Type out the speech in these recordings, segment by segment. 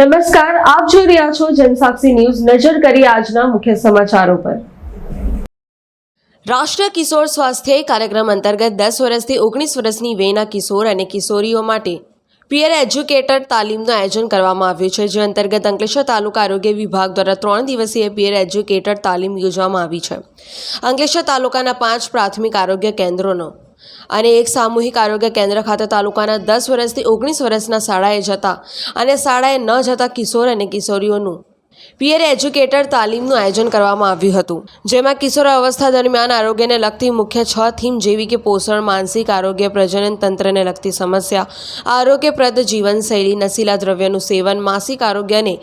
નમસ્કાર, આપ જોઈ રહ્યા છો જનસાક્ષી ન્યૂઝ નજર કરી આજના મુખ્ય સમાચારો પર. રાષ્ટ્રીય કિશોર સ્વાસ્થ્ય કાર્યક્રમ અંતર્ગત દસ વર્ષથી ઓગણીસ વર્ષની વેના કિશોર અને કિશોરીઓ માટે પિયર એજ્યુકેટર તાલીમનું આયોજન કરવામાં આવ્યું છે, જે અંતર્ગત અંકલેશ્વર તાલુકા આરોગ્ય વિભાગ દ્વારા ત્રણ દિવસીય પિયર એજ્યુકેટર તાલીમ યોજવામાં આવી છે. અંકલેશ્વર તાલુકાના પાંચ પ્રાથમિક આરોગ્ય કેન્દ્રોનો અને એક સામૂહિક આરોગ્ય કેન્દ્ર ખાતે તાલુકાના દસ વર્ષથી ઓગણીસ વર્ષના શાળાએ જતા અને શાળાએ ન જતા કિશોર અને કિશોરીઓનું પિયર એજ્યુકેટર તાલીમનું આયોજન કરવામાં આવ્યું હતું, જેમાં કિશોર અવસ્થા દરમિયાન આરોગ્યને લગતી મુખ્ય છ થીમ જેવી કે પોષણ, માનસિક આરોગ્ય, પ્રજનન તંત્રને લગતી સમસ્યા, આરોગ્યપ્રદ જીવનશૈલી, નશીલા દ્રવ્યનું સેવન, માસિક આરોગ્યને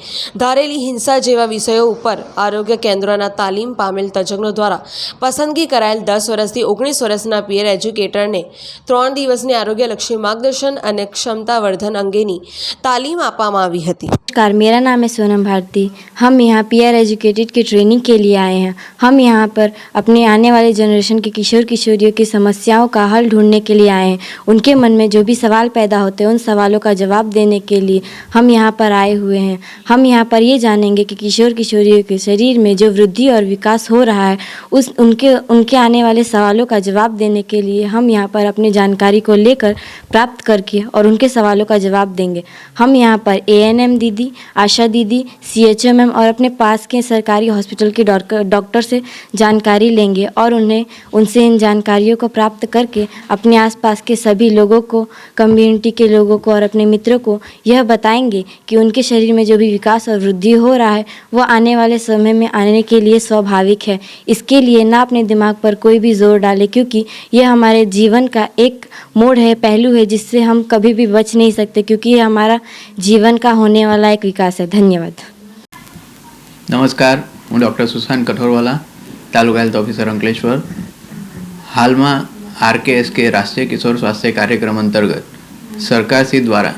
ધારેલી હિંસા જેવા વિષયો ઉપર આરોગ્ય કેન્દ્રોના તાલીમ પામેલ તજજ્ઞો દ્વારા પસંદગી કરાયેલ દસ વર્ષથી ઓગણીસ વર્ષના પિયર એજ્યુકેટરને ત્રણ દિવસની આરોગ્યલક્ષી માર્ગદર્શન અને ક્ષમતાવર્ધન અંગેની તાલીમ આપવામાં આવી હતી. નમસ્કાર, મેરા નામ સોનમ ભારતી. हम यहाँ पीआर एजुकेटेड की ट्रेनिंग के लिए आए हैं। हम यहाँ पर अपने आने वाले जनरेशन के किशोर किशोरियों की समस्याओं का हल ढूँढने के लिए आए हैं। उनके मन में जो भी सवाल पैदा होते हैं, उन सवालों का जवाब देने के लिए हम यहाँ पर आए हुए हैं। हम यहाँ पर ये जानेंगे कि किशोर किशोरियों के शरीर में जो वृद्धि और विकास हो रहा है, उस उनके उनके आने वाले सवालों का जवाब देने के लिए हम यहाँ पर अपनी जानकारी को लेकर प्राप्त करके और उनके सवालों का जवाब देंगे। हम यहाँ पर एएनएम दीदी, आशा दीदी सीएचएमएम और अपने पास के सरकारी हॉस्पिटल के डॉक्टर से जानकारी लेंगे और उन्हें, उनसे इन जानकारियों को प्राप्त करके अपने आसपास के सभी लोगों को कम्युनिटी के लोगों को और अपने मित्रों को यह बताएँगे कि उनके शरीर में जो भी विकास और वृद्धि हो रहा है, वो आने वाले समय में आने के लिए स्वाभाविक है। इसके लिए ना अपने दिमाग पर कोई भी ज़ोर डाले, क्योंकि यह हमारे जीवन का एक मोड़ है, पहलू है, जिससे हम कभी भी बच नहीं सकते, क्योंकि ये हमारा जीवन का होने वाला एक विकास है। धन्यवाद। નમસ્કાર, હું doctor Sushant Kathorwala, taluka health officer Ankleshwar. હાલમાં આરકેએસકે રાષ્ટ્રીય કિશોર સ્વાસ્થ્ય કાર્યક્રમ અંતર્ગત સરકારશ્રી દ્વારા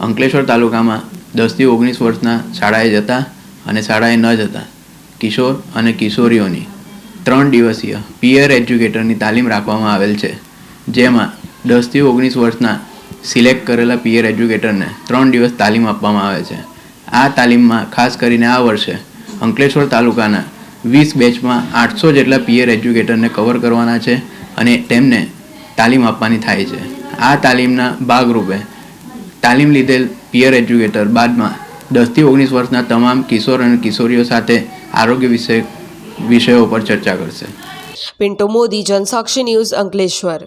અંકલેશ્વર તાલુકામાં દસથી ઓગણીસ વર્ષના શાળાએ જતા અને શાળાએ ન જતા કિશોર અને કિશોરીઓની ત્રણ દિવસીય પિયર એજ્યુકેટરની તાલીમ રાખવામાં આવેલ છે. જેમાં દસથી ઓગણીસ વર્ષના સિલેક્ટ કરેલા પિયર એજ્યુકેટરને ત્રણ દિવસ તાલીમ આપવામાં આવે છે. આ તાલીમમાં ખાસ કરીને આ વર્ષે અંકલેશ્વર તાલુકાના વીસ બેચમાં આઠસો જેટલા પિયર એજ્યુકેટરને કવર કરવાના છે અને તેમને તાલીમ આપવાની થાય છે. આ તાલીમના ભાગરૂપે તાલીમ લીધેલ પિયર એજ્યુકેટર બાદમાં દસથી ઓગણીસ વર્ષના તમામ કિશોર અને કિશોરીઓ સાથે આરોગ્ય વિષય વિષયો પર ચર્ચા કરશે. પિન્ટો મોદી, જનસાક્ષી ન્યૂઝ અંકલેશ્વર.